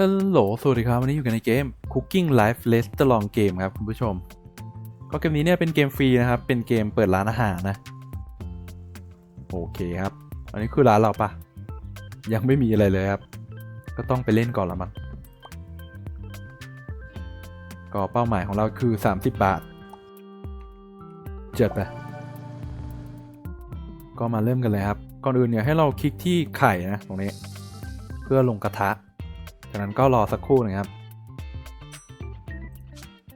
ฮัลโหล สวัสดีครับ วันนี้อยู่กันในเกม Cooking Life l e s t Long Game ครับ คุณผู้ชม ก็เกมนี้เนี่ยเป็นเกมฟรีนะครับ เป็นเกมเปิดร้านอาหารนะ โอเคครับ อันนี้คือร้านเราปะยังไม่มีอะไรเลยครับ ก็ต้องไปเล่นก่อนละมั้ง ก็เป้าหมายของเราคือ 30 บาท เจ็ดไป ก็มาเริ่มกันเลยครับ ก่อนอื่นเนี่ยให้เราคลิกที่ไข่นะตรงนี้ เพื่อลงกระทะ จากนั้นก็รอสักครู่นะครับ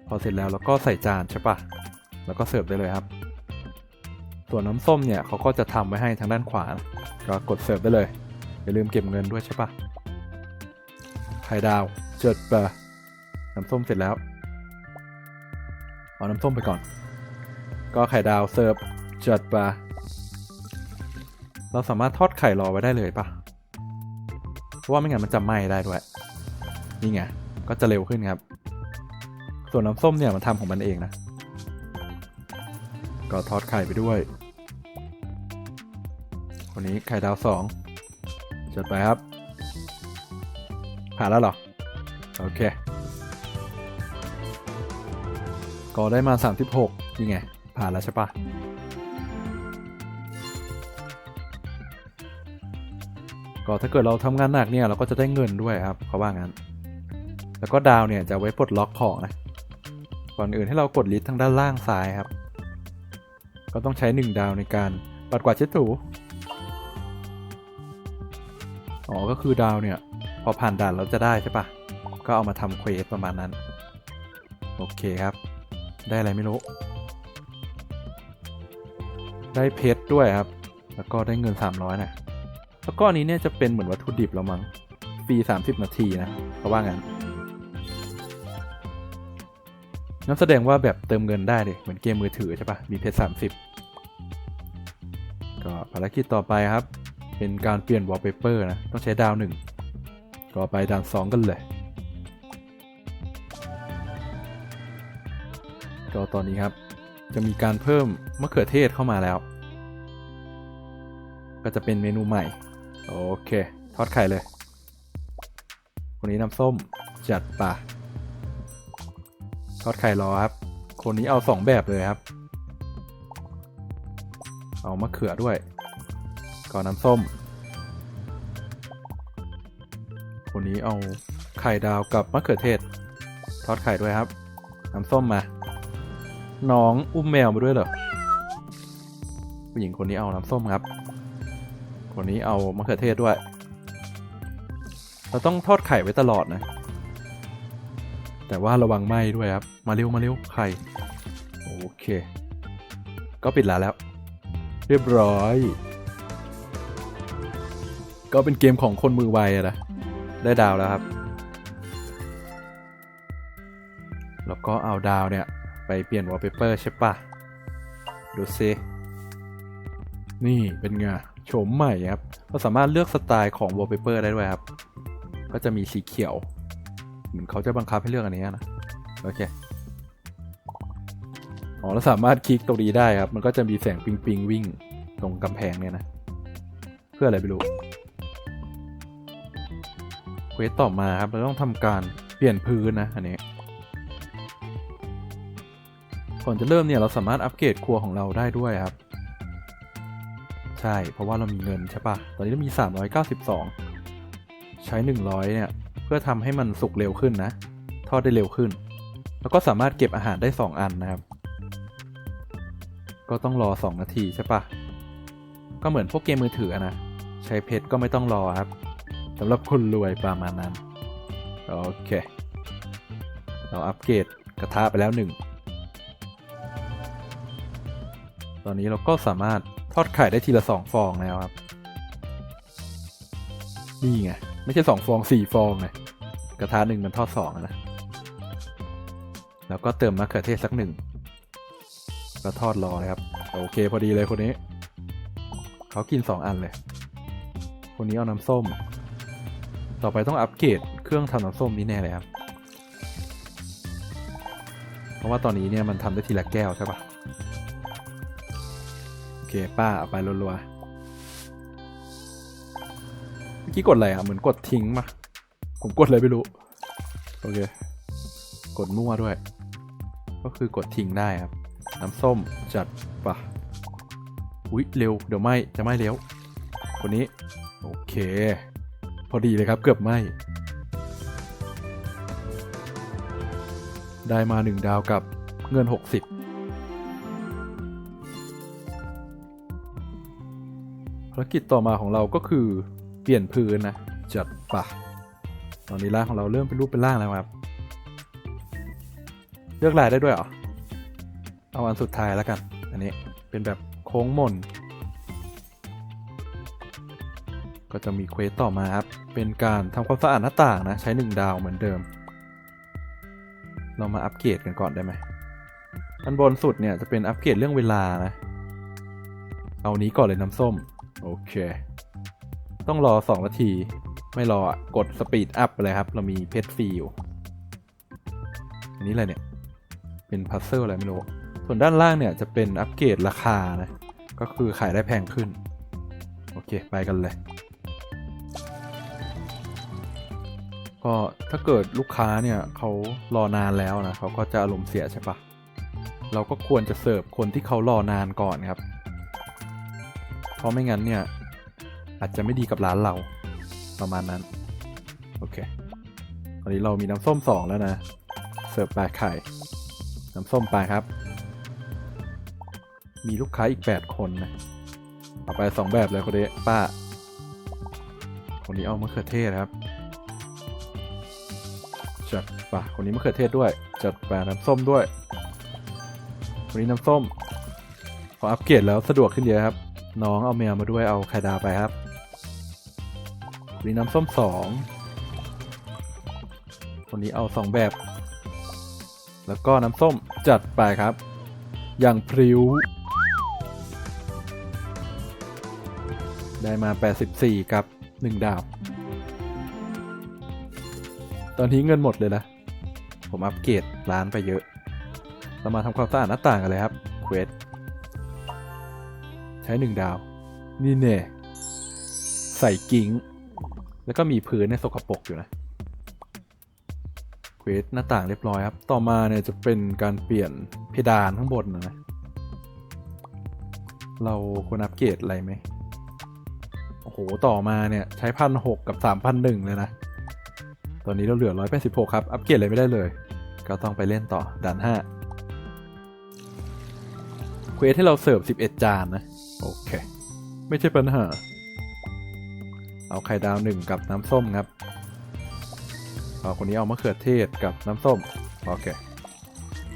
พอเสร็จแล้วเราก็ใส่จานใช่ปะแล้วก็เสิร์ฟได้เลยครับ ส่วนน้ำส้มเนี่ยเขาก็จะทำไว้ให้ทางด้านขวา ก็กดเสิร์ฟได้เลย อย่าลืมเก็บเงินด้วยใช่ปะไข่ดาวเจิดปะน้ำส้มเสร็จแล้ว เอาน้ำส้มไปก่อน ก็ไข่ดาวเสิร์ฟเจิดปะเราสามารถทอดไข่รอไว้ได้เลยปะเพราะว่าไม่งั้นมันจะไหม้ได้ด้วย นี่ไง ก็จะเร็วขึ้นครับ ส่วนน้ำส้มเนี่ยมันทำของมันเองนะ ก็ทอดไข่ไปด้วย คนนี้ไข่ดาวสองจดไปครับ ผ่านแล้วหรอ โอเค ก็ได้มา 36นี่ไง ผ่านแล้วใช่ปะก็ถ้าเกิดเราทำงานหนักเนี่ยเราก็จะได้เงินด้วยครับเขาว่างั้น แล้วก็ดาวเนี่ยจะไว้ปลดล็อกของนะ ก่อนอื่นให้เรากดลิสต์ทางด้านล่างซ้ายครับ ก็ต้องใช้ 1 ดาวในการปัดกวาดเช็ดถูอ๋อ ก็คือดาวเนี่ย พอผ่านด่านเราจะได้ใช่ปะ ก็เอามาทำเควสประมาณนั้น โอเคครับ ได้อะไรไม่รู้ ได้เพชรด้วยครับ แล้วก็ได้เงิน 300นะแล้วก็อันนี้เนี่ยจะเป็นเหมือนวัตถุดิบแล้วมั้งฟรี30 นาทีนะเขาว่างั้น นั่นแสดงว่าแบบเติมเงินได้เดิเหมือนเกมมือถือใช่ปะมีเพชร30ก็ภารกิจต่อไปครับ เป็นการเปลี่ยนวอลเปเปอร์นะ ต้องใช้ดาวหนึ่งก็ไปด่านสองกันเลย ก็ตอนนี้ครับ จะมีการเพิ่มมะเขือเทศเข้ามาแล้ว ก็จะเป็นเมนูใหม่ โอเค ทอดไข่เลย คนนี้น้ำส้มจัดป่ะ ทอดไข่รอครับ คนนี้เอาสองแบบเลยครับ เอามะเขือด้วยก่อนน้ำส้ม คนนี้เอาไข่ดาวกับมะเขือเทศ ทอดไข่ด้วยครับ น้ำส้มมา น้องอุ้มแมวมาด้วยเหรอ ผู้หญิงคนนี้เอาน้ำส้มครับ คนนี้เอามะเขือเทศด้วย เราต้องทอดไข่ไว้ตลอดนะ แต่ว่าระวังไหม้ด้วยครับ มาเร็วมาเร็วไข่โอเค ก็ปิดร้านแล้ว เรียบร้อย ก็เป็นเกมของคนมือไวอะนะ ได้ดาวแล้วครับ แล้วก็เอาดาวเนี่ย ไปเปลี่ยนวอลเปเปอร์ใช่ปะดูซินี่เป็นไงโฉมใหม่ครับ เราสามารถเลือกสไตล์ของวอลเปเปอร์ได้ด้วยครับ ก็จะมีสีเขียว เหมือนเขาจะบังคับให้เลือกอันนี้นะโอเคอ๋อแล้วสามารถคลิกตรงนี้ได้ครับ มันก็จะมีแสงปิงปิงวิ่งตรงกำแพงเนี่ยนะ เพื่ออะไรไม่รู้เควสต่อมาครับ เราต้องทำการเปลี่ยนพื้นนะ อันนี้ ก่อนจะเริ่มเนี่ยเราสามารถอัปเกรดครัวของเราได้ด้วยครับ ใช่ เพราะว่าเรามีเงินใช่ปะตอนนี้เรามี 392 ใช้ 100 เนี่ย พื่อทำให้มันสุกเร็วขึ้นนะ ทอดได้เร็วขึ้น แล้วก็สามารถเก็บอาหารได้ 2 อันนะครับ ก็ต้องรอ 2 นาทีใช่ปะก็เหมือนพวกเกมมือถือนะใช้เพชรก็ไม่ต้องรอครับสำหรับคนรวยประมาณนั้น โอเค เราอัปเกรดกระทะไปแล้วหนึ่งตอนนี้เราก็สามารถทอดไข่ได้ทีละสองฟองแล้วครับ นี่ไง ไม่ใช่สองฟองสี่ฟองไง กระทะหนึ่งมันทอดสองนะ แล้วก็เติมมะเขือเทศสักหนึ่งก็ทอดรอเลยครับ โอเคพอดีเลยคนนี้ เขากินสองอันเลย คนนี้เอาน้ำส้ม ต่อไปต้องอัปเกรดเครื่องทำน้ำส้มนี้แน่เลยครับ เพราะว่าตอนนี้เนี่ยมันทำได้ทีละแก้วใช่ปะโอเคป้าเอาไปรัวๆเมื่อกี้กดอะไรอะ เหมือนกดทิ้งมา ผมกดเลยไม่รู้ โอเค กดมั่วด้วย ก็คือกดทิ้งได้ครับ น้ำส้มจัดปะอุ๊ย เร็ว เดี๋ยวไหมจะไหมเร็วคนนี้ โอเค พอดีเลยครับ เกือบไหมได้มาหนึ่งดาวกับเงิน 60ภารกิจต่อมาของเราก็คือเปลี่ยนพื้นนะ จัดปะ ตอนนี้ร่างของเราเริ่มเป็นรูปเป็นร่างแล้วครับ เลือกลายได้ด้วยเหรอ เอาอันสุดท้ายแล้วกัน อันนี้เป็นแบบโค้งมน ก็จะมีเควสต่อมาครับ เป็นการทำความสะอาดหน้าต่างนะ ใช้หนึ่งดาวเหมือนเดิม เรามาอัปเกรดกันก่อนได้ไหมอันบนสุดเนี่ยจะเป็นอัปเกรดเรื่องเวลานะ เอานี้ก่อนเลยน้ำส้ม โอเค ต้องรอ 2 นาที ไม่รออะกดสปีดอัพไปเลยครับ เรามีเพชรฟรีอยู่ อันนี้อะไรเนี่ย เป็นพัซเซิลอะไรไม่รู้ ส่วนด้านล่างเนี่ยจะเป็นอัปเกรดราคานะ ก็คือขายได้แพงขึ้น โอเค ไปกันเลย ก็ถ้าเกิดลูกค้าเนี่ยเขารอนานแล้วนะเขาก็จะอารมณ์เสียใช่ปะเราก็ควรจะเสิร์ฟคนที่เขารอนานก่อนครับ เพราะไม่งั้นเนี่ยอาจจะไม่ดีกับร้านเรา ประมาณนั้น โอเค ตอนนี้เรามีน้ำส้มสองแล้วนะ เสิร์ฟปลาไข่ น้ำส้มไปครับ มีลูกค้าอีก 8 คนนะเอาไป2แบบเลยคนนี้ป้า คนนี้เอามะเขือเทศครับ จัดป่ะคนนี้มะเขือเทศด้วย จัดป่าน้ำส้มด้วย คนนี้น้ำส้ม พออัปเกรดแล้วสะดวกขึ้นเยอะครับ น้องเอาแมวมาด้วยเอาไข่ดาวไปครับ ดีน้ำส้มสองคนนี้เอาสองแบบ แล้วก็น้ำส้มจัดไปครับ อย่างพริ้ว ได้มา 84 กับ 1 ดาวตอนนี้เงินหมดเลยนะ ผมอัปเกรดร้านไปเยอะ เรามาทำความสะอาดหน้าต่างกันเลยครับ เควส ใช้ 1 ดาว นี่เน่ใส่กิ้ง แล้วก็มีพื้นในสกปรกอยู่นะเควสหน้าต่างเรียบร้อยครับ ต่อมาเนี่ยจะเป็นการเปลี่ยนเพดานข้างบนนะ เราควรอัปเกรดอะไรไหมโอ้โห ต่อมาเนี่ยใช้พันหกกับสามพันหนึ่งเลยนะ ตอนนี้เราเหลือร้อยแปดสิบหกครับ อัปเกรดอะไรไม่ได้เลย ก็ต้องไปเล่นต่อด่านห้าเควสให้เราเสิร์ฟสิบเอ็ดจานนะ โอเค ไม่ใช่ปัญหา เอาไข่ดาวหนึ่งกับน้ำส้มครับเอาคนนี้เอามะเขือเทศกับน้ำส้มโอเค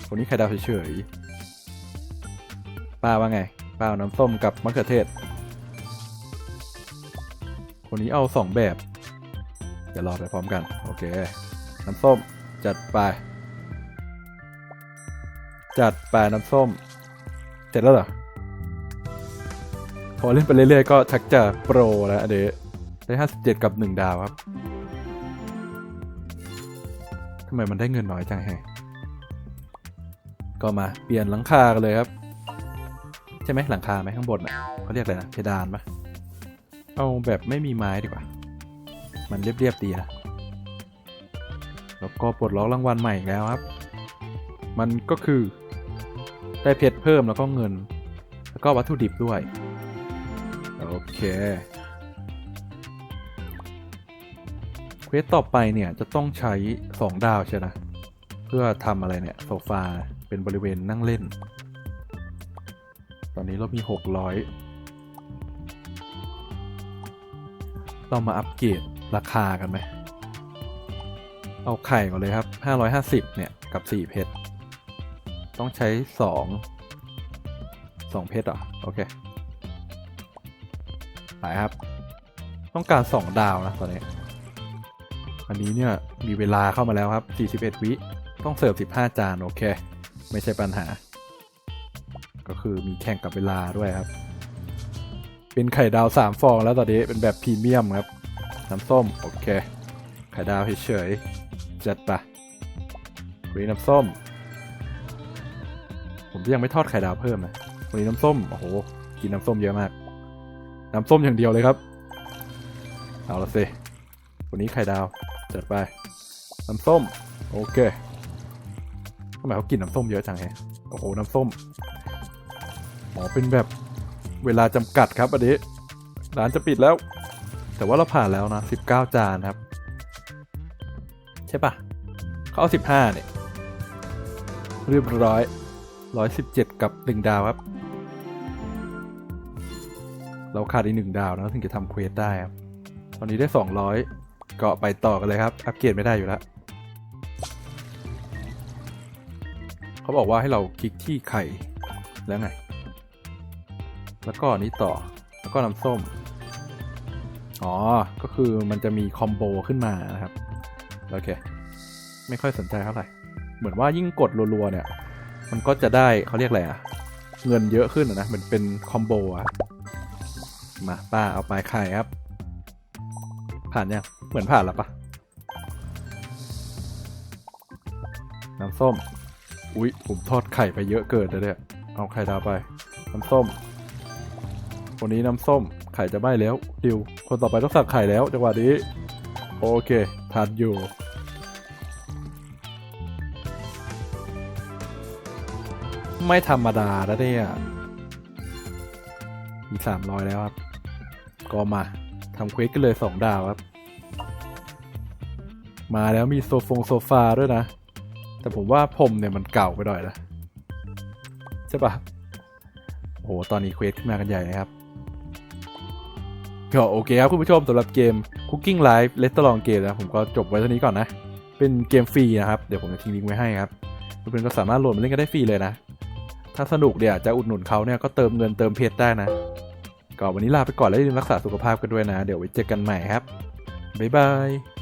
คนนี้ไข่ดาวเฉยๆป้าว่าไงป้าเอาน้ำส้มกับมะเขือเทศ คนนี้เอาสองแบบเดี๋ยวรอไปพร้อมกันโอเคน้ำส้มจัดไป จัดไปน้ำส้ม เสร็จแล้วเหรอพอเล่นไปเรื่อยๆก็ชักจะโปรแล้วอันเดยว ได้ห้าสิบเจ็ดกับหนึ่งดาวครับทำไมมันได้เงินน้อยจังแฮะก็มาเปลี่ยนหลังคากันเลยครับ ใช่ไหมหลังคาไหมข้างบนอะเขาเรียกอะไรนะเพดานปะเอาแบบไม่มีไม้ดีกว่า มันเรียบๆดีนะแล้วก็ปลดล็อกรางวัลใหม่แล้วครับ มันก็คือได้เพชรเพิ่มแล้วก็เงิน แล้วก็วัตถุดิบด้วย โอเค วสต่อไปเนี่ยจะต้องใช้ 2 ดาวใช่นะ เพื่อทำอะไรเนี่ยโซฟาเป็นบริเวณนั่งเล่น ตอนนี้เรามี 600 เรามาอัปเกรดราคากันไหม เอาไข่ก่อนเลยครับ 550 เนี่ย กับ 4 เพชร ต้องใช้ 2 2 เพชรเหรอโอเค ไปครับ ต้องการ 2 ดาวนะตอนนี้ อันนี้เนี่ยมีเวลาเข้ามาแล้วครับ 41 วิ ต้องเสิร์ฟ 15 จาน โอเค ไม่ใช่ปัญหา ก็คือมีแข่งกับเวลาด้วยครับ เป็นไข่ดาว 3 ฟองแล้วตอนนี้เป็นแบบพรีเมียมครับ น้ำส้ม โอเค ไข่ดาวเฉยๆจัดปะวันนี้น้ำส้ม ผมยังไม่ทอดไข่ดาวเพิ่มนะวันนี้น้ำส้ม โอ้โห กินน้ำส้มเยอะมาก น้ำส้มอย่างเดียวเลยครับ เอาละสิวันนี้ไข่ดาว จัดไป น้ำส้ม โอเคทำไมเขากินน้ำส้มเยอะจังแฮะโอ้โห น้ำส้มอ๋อเป็นแบบเวลาจำกัดครับอันนี้ร้านจะปิดแล้ว แต่ว่าเราผ่านแล้วนะ 19 จานครับ ใช่ปะเขาเอา15 เนี่ย เรียบร้อย 117 กับ 1 ดาวครับ เราขาดอีกหนึ่งดาวนะถึงจะทำเควสได้ครับ ตอนนี้ได้ 200 ก็ไปต่อกันเลยครับ อัปเกรดไม่ได้อยู่แล้วเขาบอกว่าให้เราคลิกที่ไข่แล้วไง แล้วก็นี้ต่อแล้วก็น้ำส้ม อ๋อ ก็คือมันจะมีคอมโบขึ้นมานะครับ โอเค ไม่ค่อยสนใจเท่าไหร่ เหมือนว่ายิ่งกดรัวๆเนี่ย มันก็จะได้เขาเรียกอะไรอะเงินเยอะขึ้นอะนะมันเป็นคอมโบอะมาป้าเอาไปไข่ครับ ผ่านยัง เหมือนผ่านแล้วปะน้ำส้ม อุ๊ย ผมทอดไข่ไปเยอะเกินเลยเนี่ย เอาไข่ดาวไป น้ำส้มคนนี้น้ำส้ม ไข่จะไหม้แล้วดิว คนต่อไปต้องสั่งไข่แล้วจังหวะนี้ โอเคทานอยู่ ไม่ธรรมดาแล้วเนี่ย มีสามร้อยแล้วครับ ก็มา ทำเควสกันเลยสองดาวครับ มาแล้วมีโซฟงโซฟาด้วยนะ แต่ผมว่าผมเนี่ยมันเก่าไปหน่อยนะใช่ปะโอ้โห ตอนนี้เควสขึ้นมากันใหญ่นะครับ ก็โอเคครับคุณผู้ชมสำหรับเกม Cooking Live r e s t a u r a n t Game นะผมก็จบไว้เท่านี้ก่อนนะ เป็นเกมฟรีนะครับ เดี๋ยวผมจะทิ้งลิงก์ไว้ให้ครับเพื่อนๆก็สามารถโหลดมาเล่นกันได้ฟรีเลยนะ ถ้าสนุกเดี๋ยวจะอุดหนุนเขาเนี่ยก็เติมเงินเติมเพชรได้นะ ก็วันนี้ลาไปก่อนแล้วอย่าลืมรักษาสุขภาพกันด้วยนะ เดี๋ยวไว้เจอกันใหม่ครับบ๊ายบาย